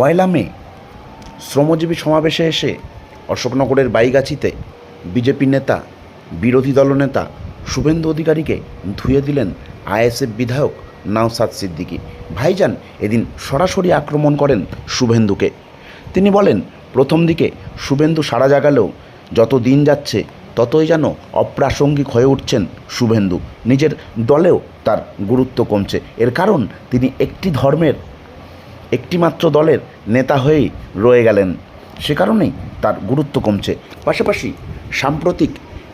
পয়লা মে, শ্রমজীবী সমাবেশে এসে অশোকনগরের বাইগাছিতে বিজেপি নেতা, বিরোধী দলনেতা শুভেন্দু অধিকারীকে ধুয়ে দিলেন আইএসএফ বিধায়ক নাওসাদ সিদ্দিকী। ভাইজান এদিন সরাসরি আক্রমণ করেন শুভেন্দুকে। তিনি বলেন, প্রথম দিকে শুভেন্দু সারা জাগালেও যত দিন যাচ্ছে ততই যেন অপ্রাসঙ্গিক হয়ে উঠছেন শুভেন্দু। নিজের দলেও তার গুরুত্ব কমছে। এর কারণ তিনি একটি ধর্মের একটিমাত্র দলের নেতা হয়েই রয়ে গেলেন। সে কারণেই তার গুরুত্ব কমছে। পাশাপাশি সাম্প্রতিক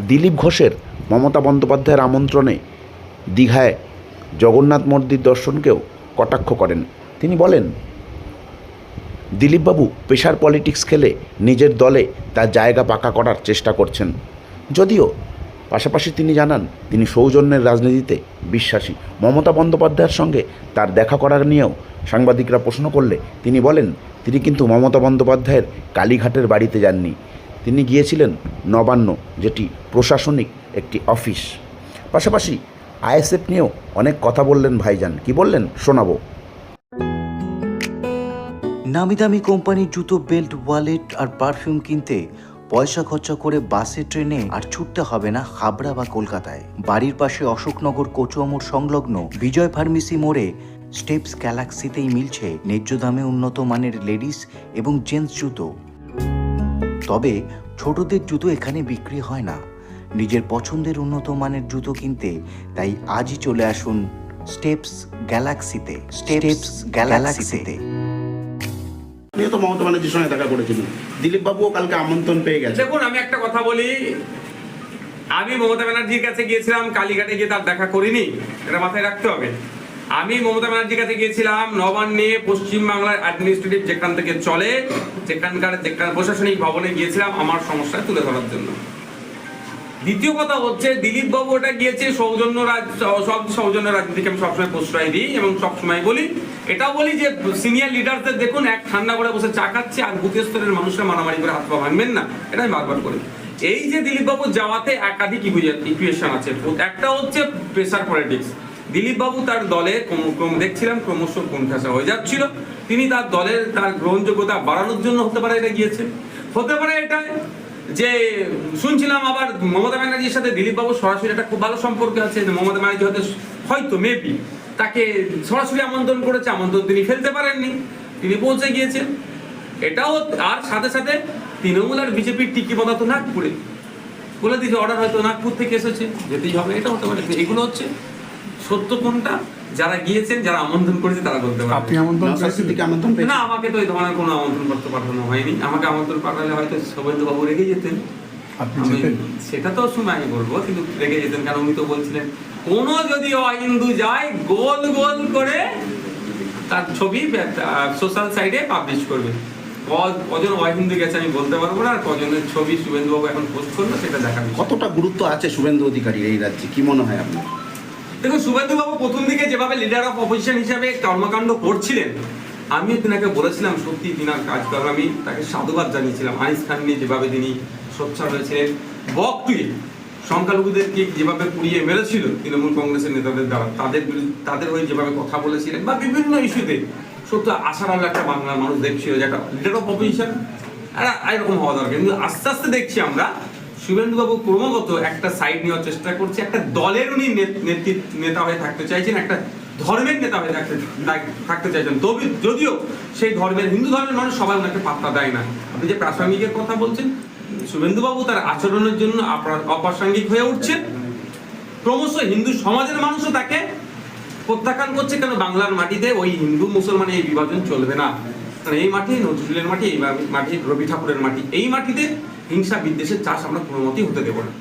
দিলীপ ঘোষের মমতা বন্দ্যোপাধ্যায়ের আমন্ত্রণে দীঘায় জগন্নাথ মন্দির দর্শনকেও কটাক্ষ করেন। তিনি বলেন, দিলীপবাবু পেশার পলিটিক্স খেলে নিজের দলে তার জায়গা পাকা করার চেষ্টা করছেন। যদিও পাশাপাশি তিনি জানান, তিনি সৌজন্যের রাজনীতিতে বিশ্বাসী। মমতা বন্দ্যোপাধ্যায়ের সঙ্গে তার দেখা করার নিয়েও সাংবাদিকরা প্রশ্ন করলে তিনি বলেন, তিনি কিন্তু মমতা বন্দ্যোপাধ্যায়ের কালীঘাটের বাড়িতে যাননি। তিনি গিয়েছিলেন নবান্ন, যেটি প্রশাসনিক একটি অফিস। পাশাপাশি আইএসএফ নিয়েও অনেক কথা বললেন ভাইজান। কি বললেন? শোনাবো। নামি দামি কোম্পানির জুতো, বেল্ট, ওয়ালেট আর পারফিউম কিনতে পয়সা খরচা করে বাসে ট্রেনে আর ছুটতে হবে না হাবড়া বা কলকাতায়। বাড়ির পাশে অশোকনগর কচুয়া মোড় সংলগ্ন বিজয় ফার্মেসি মোড়ে স্টেপস গ্যালাক্সিতেই মিলছে ন্যায্য দামে উন্নত মানের লেডিস এবং জেন্টস জুতো। তবে ছোটদের জুতো এখানে বিক্রি হয় না। নিজের পছন্দের উন্নত মানের জুতো কিনতে তাই আজই চলে আসুন স্টেপস গ্যালাক্সিতে। স্টেপস গ্যালাক্সিতে। আপনিও তো মমতা সঙ্গে দেখা কালকে আমন্ত্রণ পেয়ে গেছে। দেখুন, আমি একটা কথা বলি। আমি মমতা ব্যানার্জির কাছে গিয়েছিলাম, কালীঘাটে গিয়ে তার দেখা করিনি। এটা মাথায় রাখতে হবে। আমি মমতা ব্যানার্জির কাছে গিয়েছিলাম, নবান্নে পশ্চিমবাংলার অ্যাডমিনিস্ট্রেটিভ যেখান থেকে চলে, যেখানকার যেখান প্রশাসনিক ভবনে গিয়েছিলাম, আমার সমস্যা তুলে ধরার জন্য। দ্বিতীয় কথা হচ্ছে দিলীপ বাবু ওটা গিয়েছে, সৌজন্য রাজ, সব সৌজন্য রাজনীতিকে আমি সবসময় প্রশ্রয় দিই এবং সবসময় বলি। এটাও বলি যে সিনিয়র লিডারদের দেখুন, এক ঠান্ডা করে বসে চা খাচ্ছে আর বুথ স্তরের মানুষরা মারামারি করে হাত পা ভাঙবেন না। এটা আমি বারবার করি। এই যে দিলীপ বাবু যাওয়াতে একাধিক ইকুয়েশন আছে। একটা হচ্ছে প্রেসার পলিটিক্স দিলীপ বাবু তার দলে ক্রম দেখছিলাম, ক্রমশ কোণঠাসা হয়ে যাচ্ছিল। তিনি তার দলের, তার গ্রহণযোগ্যতা বাড়ানোর জন্য হতে পারে, এটা গিয়েছে। হতে পারে এটা যে শুনছিলাম আবার মমতা ব্যানার্জির সাথে দিলীপ বাবু সরাসরি একটা খুব ভালো সম্পর্ক আছে, যে মমতা ব্যানার্জি হয়তো হয়তো মেবি তাকে সরাসরি আমন্ত্রণ করেছে, আমন্ত্রণ তিনি ফেলতে পারেননি। তিনি পৌঁছে গিয়েছেন। এটাও আর সাথে সাথে তৃণমূল আর বিজেপির টিকি বাঁধা তো নাগপুরে। বলে দিয়েছে অর্ডার হয়তো নাগপুর থেকে এসেছে। যেতেই হবে, এটা হতে পারে এগুলো হচ্ছে সত্য কোনটা? যারা গিয়েছেন যারা আমন্ত্রণ করেছে তারা বলতে পারবে। আপনি আমন্ত্রণ পেয়েছিলেন? আমন্ত্রণ না আমাকে তো এই ধরনের কোনো আমন্ত্রণ পত্র পাঠানো হয়নি। আমাকে আমন্ত্রণ পাঠালে হয়তো শুভেন্দু বাবু রেগে যেতেন? সেটা তো শুনে আমি বলব কিন্তু রেগে যেতেন কারণ উনি তো বলছিলেন কোন যদি অহিন্দু যায় গোল গোল করে তার ছবি সোশ্যাল সাইটে পাবলিশ করবে। কজন অহিন্দু গেছে আমি বলতে পারব না। আর কজনের ছবি শুভেন্দু বাবু এখন পোস্ট করল সেটা দেখা কতটা গুরুত্ব আছে শুভেন্দু অধিকারী এই রাজ্যে? কি মনে হয় আপনার? দেখুন শুভেন্দু বাবু প্রথম দিকে যেভাবে লিডার অফ অপোজিশন হিসাবে কর্মকাণ্ড করছিলেন আমিও তিনাকে বলেছিলাম, সত্যি তিনার কাজ করার আমি তাকে সাধুবাদ জানিয়েছিলাম। আনিস খান নিয়ে যেভাবে তিনি সোচ্চার হয়েছিলেন, বক তুলে সংখ্যালঘুদেরকে যেভাবে পুড়িয়ে মেরেছিল তৃণমূল কংগ্রেসের নেতাদের দ্বারা, তাদের তাদের হয়ে যেভাবে কথা বলেছিলেন, বা বিভিন্ন ইস্যুতে সত্য আশার আলো একটা বাংলার মানুষ দেখছিল যে একটা লিডার অফ অপোজিশন এরকম হওয়া দরকার। কিন্তু আস্তে আস্তে দেখছি আমরা শুভেন্দুবাবু ক্রমাগত একটা সাইড নেওয়ার চেষ্টা করছে, একটা দলের উনি নেত- হয়ে থাকতে চাইছেন, একটা ধর্মের নেতা হয়ে থাকতে থাক- থাকতে চাইছেন। তবে, যদিও সেই ধর্মের, হিন্দু ধর্মের মানুষ সবাই ওনাকে পাত্তা দেয় না। আপনি যে প্রাসঙ্গিকের কথা বলছেন, শুভেন্দুবাবু তার আচরণের জন্য অপ্রাসঙ্গিক হয়ে উঠছেন ক্রমশ হিন্দু সমাজের মানুষও তাকে প্রত্যাখ্যান করছে, কেন বাংলার মাটিতে ওই হিন্দু মুসলমানের এই বিভাজন চলবে না? কারণ এই মাটি নজরুলের মাটি, এই মাটি রবি ঠাকুরের মাটি। এই মাটিতে হিংসা বিদ্বেষের চাষ আমরা কোনো মতেই হতে দেবো না।